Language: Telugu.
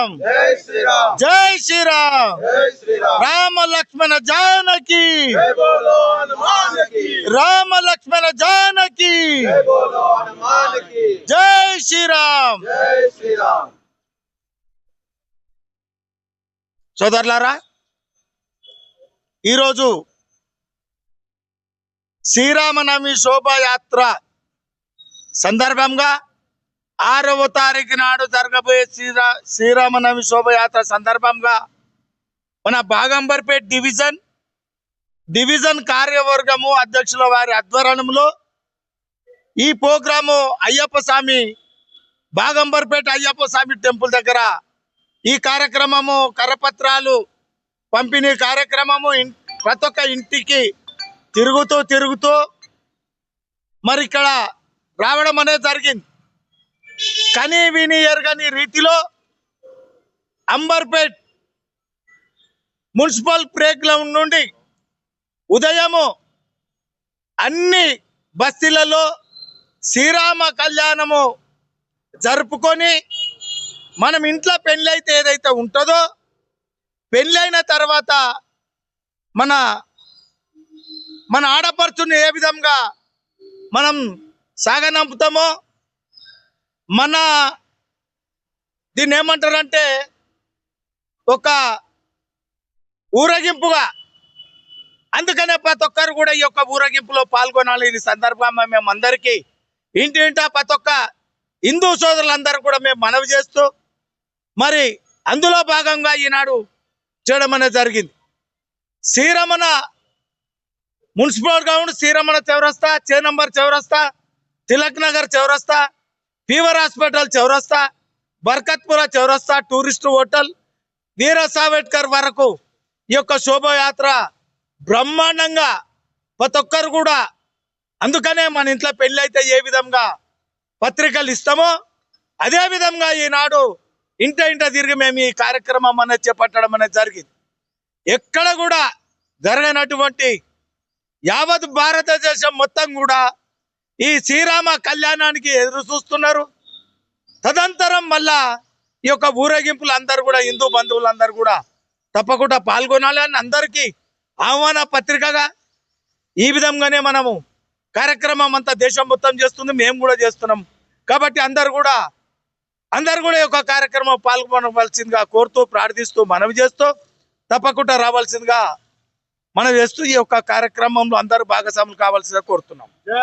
శ్రీరామ్ జై శ్రీరామ్ జై శ్రీరామ్ జై శ్రీరామ్ రామ లక్ష్మణ జానకి జై బోలో హనుమాన్ కి రామ లక్ష్మణ జానకి జై బోలో హనుమాన్ కి జై శ్రీరామ్ జై శ్రీరామ్ సోదరులారా ఈరోజు శ్రీరామనవమి శోభాయాత్ర సందర్భంగా ఆరవ తారీఖు నాడు జరగబోయే శ్రీరా శ్రీరామనవమి శోభయాత్ర సందర్భంగా మన బాగంబర్పేట్ డివిజన్ డివిజన్ కార్యవర్గము అధ్యక్షుల వారి ఆధ్వర్యంలో ఈ ప్రోగ్రాము అయ్యప్ప స్వామి బాగంబర్పేట అయ్యప్ప స్వామి టెంపుల్ దగ్గర ఈ కార్యక్రమము కరపత్రాలు పంపిణీ కార్యక్రమము ప్రతి ఒక్క ఇంటికి తిరుగుతూ తిరుగుతూ మరి ఇక్కడ రావడం అనేది జరిగింది. కనీ విని ఎరగని రీతిలో అంబర్పేట్ మున్సిపల్ ప్లే గ్రౌండ్ నుండి ఉదయము అన్ని బస్తీలలో శ్రీరామ కళ్యాణము జరుపుకొని మనం ఇంట్లో పెళ్ళైతే ఏదైతే ఉంటుందో పెళ్ళైన తర్వాత మన మన ఆడపడుచుని ఏ విధంగా మనం సాగనంపుతామో మన దీన్ని ఏమంటారంటే ఒక ఊరేగింపుగా అందుకనే ప్రతి ఒక్కరు కూడా ఈ యొక్క ఊరేగింపులో పాల్గొనాలి. ఈ సందర్భంగా మేము అందరికీ ఇంటి ఇంటా ప్రతి ఒక్క హిందూ సోదరులందరూ కూడా మేము మనవి చేస్తూ మరి అందులో భాగంగా ఈనాడు చేయడం అనేది జరిగింది. శ్రీరమణ మున్సిపల్ గ్రౌండ్ శ్రీరమణ చౌరస్తా చే నంబర్ చౌరస్తా తిలక్ నగర్ చౌరస్తా ఫీవర్ హాస్పిటల్ చౌరస్తా బర్కత్పుర చౌరస్తా టూరిస్ట్ హోటల్ వీర సావేట్కర్ వరకు ఈ యొక్క శోభయాత్ర బ్రహ్మాండంగా ప్రతి ఒక్కరు కూడా అందుకనే మన ఇంట్లో పెళ్ళి అయితే ఏ విధంగా పత్రికలు ఇస్తామో అదే విధంగా ఈనాడు ఇంట ఇంట తిరిగి మేము ఈ కార్యక్రమం అనేది చేపట్టడం అనేది జరిగింది. ఎక్కడ కూడా జరగనటువంటి యావత్ భారతదేశం మొత్తం కూడా ఈ శ్రీరామ కళ్యాణానికి ఎదురు చూస్తున్నారు. తదంతరం మళ్ళా ఈ యొక్క ఊరేగింపులు అందరు కూడా హిందూ బంధువులందరూ కూడా తప్పకుండా పాల్గొనాలని అందరికీ ఆహ్వాన పత్రికగా ఈ విధంగానే మనము కార్యక్రమం అంతా దేశం మొత్తం చేస్తుంది మేము కూడా చేస్తున్నాం. కాబట్టి అందరు కూడా అందరు కూడా ఈ యొక్క కార్యక్రమం పాల్గొనవలసిందిగా కోరుతూ ప్రార్థిస్తూ మనవి చేస్తూ తప్పకుండా రావాల్సిందిగా మనం చేస్తూ ఈ యొక్క కార్యక్రమంలో అందరూ భాగస్వాములు కావాల్సిందిగా కోరుతున్నాం.